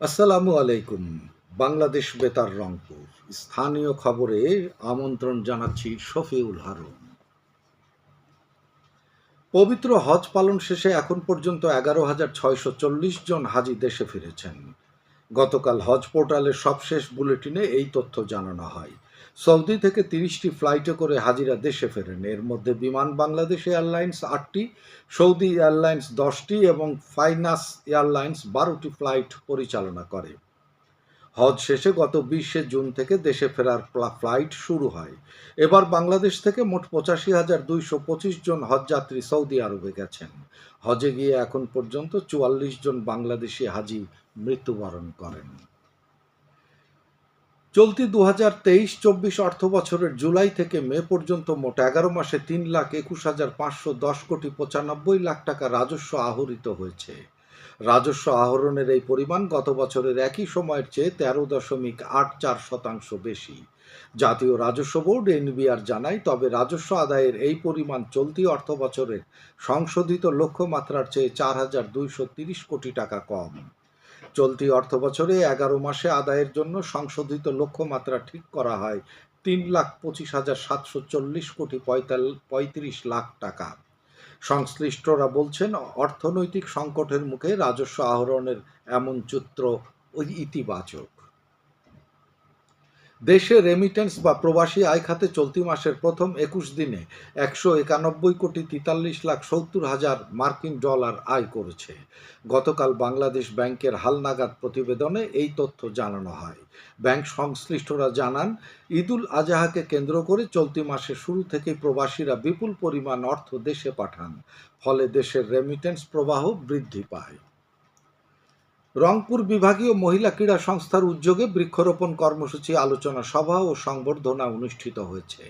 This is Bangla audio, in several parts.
আসসালামু আলাইকুম, বাংলাদেশ বেতার রংপুর। স্থানীয় খবরে আমন্ত্রণ জানাচ্ছি শফিউল হারুন। পবিত্র হজ পালন শেষে এখন পর্যন্ত এগারো হাজার ছয়শো চল্লিশ জন হাজি দেশে ফিরেছেন। গতকাল হজ পোর্টালের সবশেষ বুলেটিনে এই তথ্য জানানো হয়। সৌদি থেকে তিরিশটি ফ্লাইটে করে হাজিরা দেশে ফেরেন। এর মধ্যে বিমান বাংলাদেশ এয়ারলাইন্স আটটি, সৌদি এয়ারলাইন্স দশটি এবং ফাইনাস এয়ারলাইন্স বারোটি ফ্লাইট পরিচালনা করে। হজ শেষে গত বিশে জুন থেকে দেশে ফেরার ফ্লাইট শুরু হয়। এবার বাংলাদেশ থেকে মোট পঁচাশি হাজার দুইশো পঁচিশ জন হজযাত্রী সৌদি আরবে গেছেন। হজে গিয়ে এখন পর্যন্ত চুয়াল্লিশ জন বাংলাদেশি হাজি মৃত্যুবরণ করেন। চলতি দু হাজার তেইশ চব্বিশ অর্থ বছরের জুলাই থেকে মে পর্যন্ত মোট এগারো মাসে তিন লাখ একুশ হাজার পাঁচশো দশ কোটি পঁচানব্বই লাখ টাকা রাজস্ব আহরিত হয়েছে। রাজস্ব আহরণের এই পরিমাণ গত বছরের একই সময়ের চেয়ে তেরো দশমিক আট চার শতাংশ বেশি। জাতীয় রাজস্ব বোর্ড এনবিআর জানায়, তবে রাজস্ব আদায়ের এই পরিমাণ চলতি অর্থ বছরের সংশোধিত লক্ষ্যমাত্রার চেয়ে চার হাজার দুইশো তিরিশ কোটি টাকা কম। চলতি অর্থ বছরে এগারো মাসে আদায়ের জন্য সংশোধিত লক্ষ্যমাত্রা ঠিক করা হয়। তিন লাখ পঁচিশ হাজার সাতশো চল্লিশ কোটি পঁয়ত্রিশ লাখ টাকা। সংশ্লিষ্টরা বলছেন, অর্থনৈতিক সংকটের মুখে রাজস্ব আহরণের এমন চিত্র ইতিবাচক। দেশে রেমিটেন্স বা প্রবাসী আয় খাতে চলতি মাসের প্রথম একুশ দিনে একশো একানব্বই কোটি তেতাল্লিশ লাখ সত্তর হাজার মার্কিন ডলার আয় করেছে। গতকাল বাংলাদেশ ব্যাংকের হালনাগাদ প্রতিবেদনে এই তথ্য জানানো হয়। ব্যাংক সংশ্লিষ্টরা জানান, ঈদুল আজহাকে কেন্দ্র করে চলতি মাসের শুরু থেকেই প্রবাসীরা বিপুল পরিমাণ অর্থ দেশে পাঠান, ফলে দেশের রেমিটেন্স প্রবাহ বৃদ্ধি পায়। রংপুর বিভাগীয় মহিলা ক্রীড়া সংস্থার উদ্যোগে বৃক্ষরোপণ কর্মসূচি, আলোচনা সভা ও সংবর্ধনা অনুষ্ঠিত হয়েছে।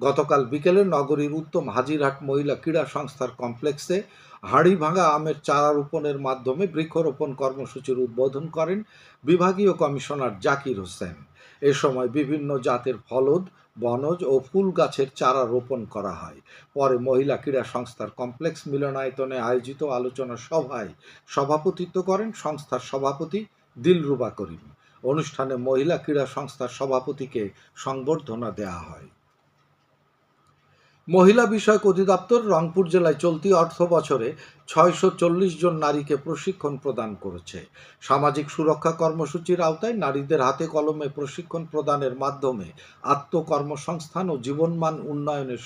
গতকাল বিকেলে নগরীর উত্তম হাজিরহাট মহিলা ক্রীড়া সংস্থার কমপ্লেক্সে হাঁড়িভাঙা আমের চারা রোপণের মাধ্যমে বৃক্ষরোপণ কর্মসূচির উদ্বোধন করেন বিভাগীয় কমিশনার জাকির হোসেন। এ সময় বিভিন্ন জাতের ফলদ, বনজ ও ফুল গাছের চারা রোপণ করা হয়। পরে মহিলা ক্রীড়া সংস্থার কমপ্লেক্স মিলনায়তনে আয়োজিত আলোচনা সভায় সভাপতিত্ব করেন সংস্থার সভাপতি দিলরুবা করিম। অনুষ্ঠানে মহিলা ক্রীড়া সংস্থার সভাপতিকে সংবর্ধনা দেয়া হয়। মহিলা বিষয়ক অধিদপ্তর রংপুর জেলায় চলতি অর্থ বছরে ছয়শো চল্লিশ জন নারীকে প্রশিক্ষণ প্রদান করেছে। সামাজিক সুরক্ষা কর্মসূচির আওতায় নারীদের হাতে কলমে প্রশিক্ষণ প্রদানের মাধ্যমে আত্মকর্মসংস্থান ও জীবনমান উন্নয়নের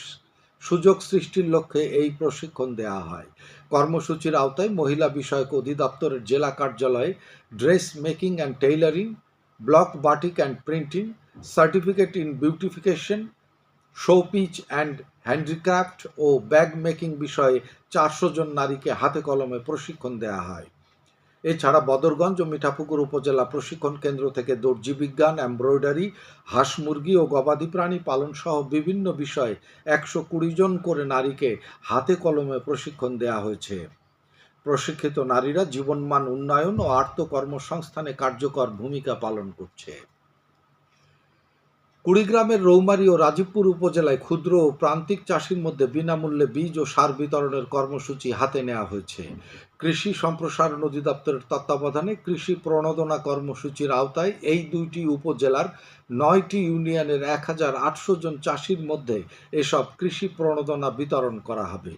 সুযোগ সৃষ্টির লক্ষ্যে এই প্রশিক্ষণ দেওয়া হয়। কর্মসূচির আওতায় মহিলা বিষয়ক অধিদপ্তরের জেলা কার্যালয়ে dress making and tailoring, block batik and printing, certificate in beautification, showpiece and handicraft O bag making বিষয়ে চারশো জন নারীকে হাতে কলমে প্রশিক্ষণ দেওয়া হয়। এছাড়া বদরগঞ্জ ও মিঠাপুকুর উপজেলা প্রশিক্ষণ কেন্দ্র থেকে দর্জি বিজ্ঞান এমব্রয়ডারি, হাঁস মুরগি ও গবাদি প্রাণী পালন সহ বিভিন্ন বিষয়ে একশো কুড়ি জন করে নারীকে হাতে কলমে প্রশিক্ষণ দেওয়া হয়েছে। প্রশিক্ষিত নারীরা জীবনমান উন্নয়ন ও আত্মকর্মসংস্থানে কার্যকর ভূমিকা পালন করছে। কুড়িগ্রামের রৌমারী ও রাজীবপুর উপজেলায় ক্ষুদ্র ও প্রান্তিক চাষির মধ্যে বিনামূল্যে বীজ ও সার বিতরণের কর্মসূচি হাতে নেওয়া হয়েছে। কৃষি সম্প্রসারণ অধিদপ্তরের তত্ত্বাবধানে কৃষি প্রণোদনা কর্মসূচির আওতায় এই দুইটি উপজেলার নয়টি ইউনিয়নের এক হাজার আটশো জন চাষির মধ্যে এসব কৃষি প্রণোদনা বিতরণ করা হবে।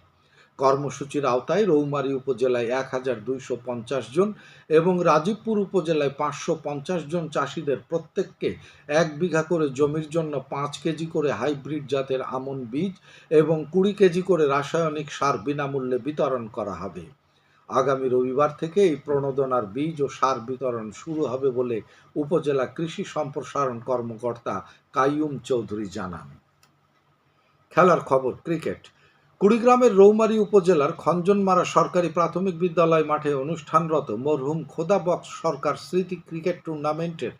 কর্মসূচির আওতায় রৌমারী উপজেলায় এক হাজার দুইশো পঞ্চাশ জন এবং রাজীবপুর উপজেলায় পাঁচশো পঞ্চাশ জন চাষিদের প্রত্যেককে এক বিঘা করে জমির জন্য পাঁচ কেজি করে হাইব্রিড জাতের আমন বীজ এবং কুড়ি কেজি করে রাসায়নিক সার বিনামূল্যে বিতরণ করা হবে। আগামী রবিবার থেকে এই প্রণোদনার বীজ ও সার বিতরণ শুরু হবে বলে উপজেলা কৃষি সম্প্রসারণ কর্মকর্তা কাইয়ুম চৌধুরী জানান। খেলার খবর, ক্রিকেট। কুড়িগ্রামের রৌমারী উপজেলার খঞ্জনমারা সরকারি প্রাথমিক বিদ্যালয় মাঠে অনুষ্ঠানরত মরহুম খোদাবক্স সরকার স্মৃতি ক্রিকেট টুর্নামেন্টের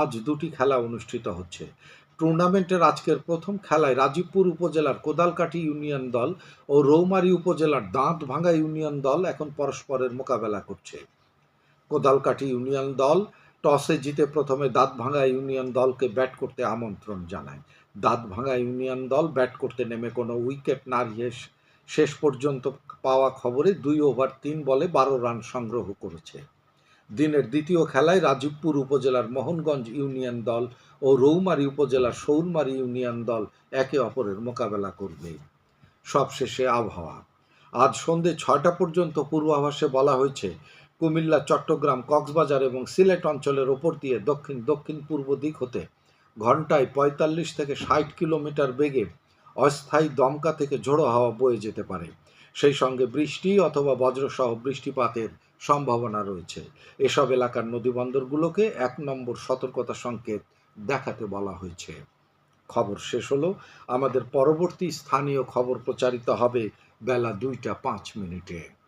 আজ দুটি খেলা অনুষ্ঠিত হচ্ছে। টুর্নামেন্টের আজকের প্রথম খেলায় রাজীবপুর উপজেলার কোদালকাঠি ইউনিয়ন দল ও রৌমারী উপজেলার দাঁতভাঙ্গা ইউনিয়ন দল এখন পরস্পরের মোকাবেলা করছে। কোদালকাঠি ইউনিয়ন দল টসে জিতে প্রথমে দাঁতভাঙ্গা ইউনিয়ন দলকে ব্যাট করতে আমন্ত্রণ জানায়। দাঁতভাঙ্গা ইউনিয়ন দল ব্যাট করতে নেমে কোনো উইকেট না শেষ পর্যন্ত পাওয়া খবরে দুই ওভার তিন বলে বারো রান সংগ্রহ করেছে। দিনের দ্বিতীয় খেলায় রাজীবপুর উপজেলার মোহনগঞ্জ ইউনিয়ন দল ও রৌমারী উপজেলার শৌলমারী ইউনিয়ন দল একে অপরের মোকাবেলা করবে। সবশেষে আবহাওয়া। আজ সন্ধে ছয়টা পর্যন্ত পূর্বাভাসে বলা হয়েছে কুমিল্লা, চট্টগ্রাম, কক্সবাজার এবং সিলেট অঞ্চলের ওপর দিয়ে দক্ষিণ দক্ষিণ পূর্ব দিক হতে ঘন্টায় পঁয়তাল্লিশ থেকে ষাট কিলোমিটার বেগে অস্থায়ী দমকা থেকে ঝোড়ো হাওয়া বয়ে যেতে পারে। সেই সঙ্গে বৃষ্টি অথবা বজ্রসহ বৃষ্টিপাতের সম্ভাবনা রয়েছে। এসব এলাকার নদীবন্দরগুলোকে এক নম্বর সতর্কতা সংকেত দেখাতে বলা হয়েছে। খবর শেষ হলো, আমাদের পরবর্তী স্থানীয় খবর প্রচারিত হবে বেলা দুইটা পাঁচ মিনিটে।